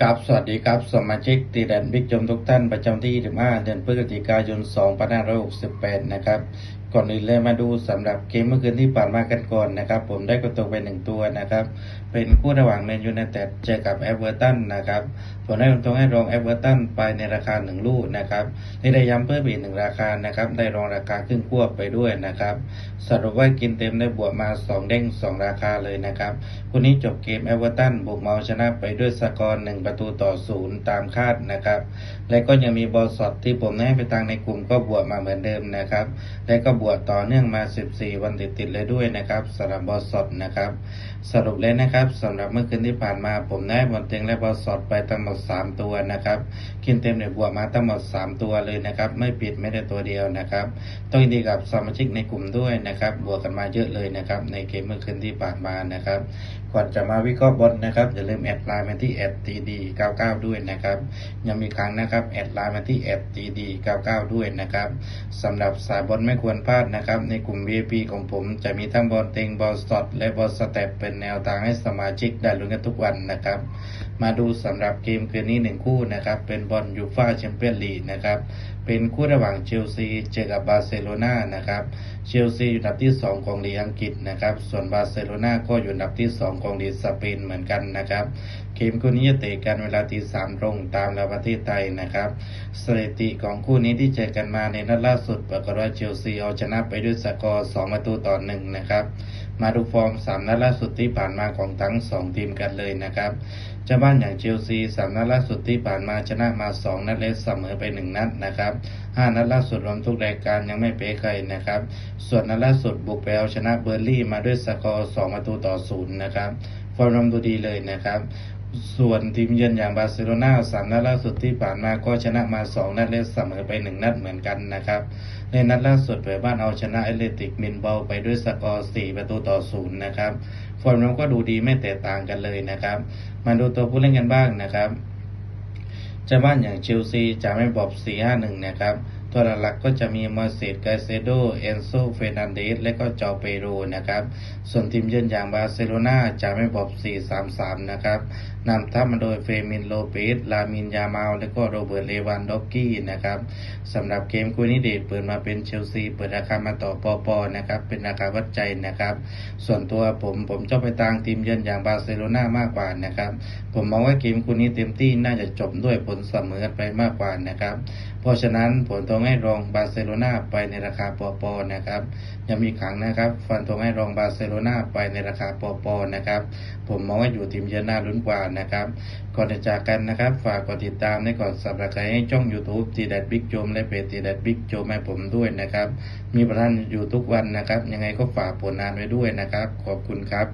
ครับสวัสดีครับ สมาชิกตีแดนบิ๊กจมทุกท่านประจำที่ 25 เดือนพฤศจิกายน 2568 นะครับ ก่อนอื่นเลยมาดูสำหรับเกมเมื่อคืนที่ผ่านมากันก่อนนะครับ ผมได้กระตุกไปหนึ่งตัวนะครับ เป็นคู่ระหว่างแมนยูไนเต็ดเจอกับเอเวอร์ตันนะครับผมได้ตรงให้รองเอเวอร์ตันไปในราคาหนึ่งลูกนะครับนี่ได้ย้ำเพิ่มอีกหนึ่งราคานะครับ ได้รองราคาขึ้นควบไปด้วยนะครับสรุปว่ากินเต็มได้บวกมา 2 เด้ง 2 ราคาเลยนะครับคู่นี้จบเกมเอเวอร์ตันบุกเมาชนะไปด้วยสกอร์1ประตูต่อ0ตามคาดนะครับและก็ยังมีบอลสดที่ผมให้ไปตังในกลุ่มก็บวกมาเหมือนเดิมนะครับและก็บบวกต่อเนื่องมา 14 วันติดๆเลยด้วยนะครับสำหรับบอสดนะครับ สรุปเลยนะครับสำหรับเมื่อคืนที่ผ่านมาผมได้บอลเต็งและบอสดไปทั้งหมด 3 ตัวนะครับกินเต็มเนี่ยบวกมาทั้งหมด 3 ตัวเลยนะครับ ไม่ปิดไม่ได้ตัวเดียวนะครับต้องยินดีกับสมาชิกในกลุ่มด้วยนะครับ บวกกันมาเยอะเลยนะครับ ในเกมเมื่อคืนที่ผ่านมานะครับ ก่อนจะมาวิเคราะห์บอลนะครับอย่าลืมแอดไลน์มาที่แอดทีดี99ด้วยนะครับยังมีครั้งนะครับแอดไลน์มาที่แอดทีดี99ด้วยนะครับสำหรับสายบอลไม่ควรพลาดนะครับ ในกลุ่ม VIP ของผมจะมีทั้งบอลเต็งบอลสดและบอลสเต็ปเป็นแนวทางให้สมาชิกได้ลุ้นกันทุกวันนะครับ มาดูสำหรับเกมคืนนี้หนึ่งคู่นะครับ เป็นบอลยูฟ่าแชมเปี้ยนลีกนะครับเป็นคู่ระหว่างเชลซีเจอกับบาร์เซโลนานะครับเชลซีอยู่อันดับที่ 2 ของลีกอังกฤษนะครับส่วนบาร์เซโลนาก็อยู่อันดับที่ 2ของดีสเปนเหมือนกันนะครับเกมคู่นี้จะเตะกันเวลาตีสามตรงตามเวลาประเทศไทยนะครับสถิติของคู่นี้ที่เจอกันมาในนัดล่าสุดปรากฏว่าเชลซีเอาชนะไปด้วยสกอร์สองประตูต่อหนึ่งนะครับ มาดูฟอร์มสามนัดล่าสุดที่ผ่านมาของทั้งสองทีมกันเลยนะครับเจ้าบ้านอย่างเชลซีสามนัดล่าสุดที่ผ่านมาชนะมาสองนัดและเสมอไปหนึ่งนัดนะครับห้านัดล่าสุดรวมทุกรายการยังไม่เป๊ะใครนะครับ ส่วนนัดล่าสุดบุกไปเอาชนะเบอร์ลี่มาด้วยสกอร์สองประตูต่อศูนย์นะครับฟอร์มรวมดูดีเลยนะครับ ส่วนทีมเยือนอย่างบาร์เซโลนาสามนัดล่าสุดที่ผ่านมาก็ชนะมา 2 นัดและเสมอไป 1 นัดเหมือนกันนะครับ ในนัดล่าสุดเผยบ้านเอาชนะเอเลติกมินเบาไปด้วยสกอร์ 4 ประตูต่อศูนย์นะครับฟอร์มรวมก็ดูดีไม่แตกต่างกันเลยนะครับ มาดูตัวผู้เล่นกันบ้างนะครับจ้าบ้านอย่างเชลซีจะไม่บอก4-5-1 นะครับ ตัวหลักๆก็จะมีมาเซตไกเซโด เอนโซ เฟรนันเดส และก็จอเปโรนะครับ ส่วนทีมเยือนอย่างบาร์เซโลนาจะไม่บอก4-3-3 นะครับนำทัพมาโดยเฟมินโลเปส ลามินยามาลและก็โรเบิร์ตเลวันด็อกกี้นะครับสำหรับเกมคู่นี้เดชเปิดมาเป็นเชลซี เปิดราคามาต่อปอปอนะครับ เป็นราคาวัดใจนะครับ ส่วนตัวผมผมชอบไปตามทีมเยือนอย่างบาร์เซโลนามากกว่านะครับ ผมมองว่าเกมคู่นี้เต็มที่น่าจะจบด้วยผลเสมอไปมากกว่านะครับ เพราะฉะนั้นผมต้องให้รองบาร์เซโลนาไปในราคาปอปอนะครับยังมีขังนะครับ ฟันธงให้รองบาร์เซโลนาไปในราคาปอปอนะครับ ผมมองว่าอยู่ทีมเยือนน่าลุ้นกว่านะครับ ก่อนจะจากกันนะครับ ฝากกดติดตามในก่อนสับสไครให้ช่อง YouTube ตีแดดบิ๊กโจมและเพจตีแดดบิ๊กโจมให้ผมด้วยนะครับ มีประธานอยู่ทุกวันนะครับ ยังไงก็ฝากผลงานไว้ด้วยนะครับ ขอบคุณครับ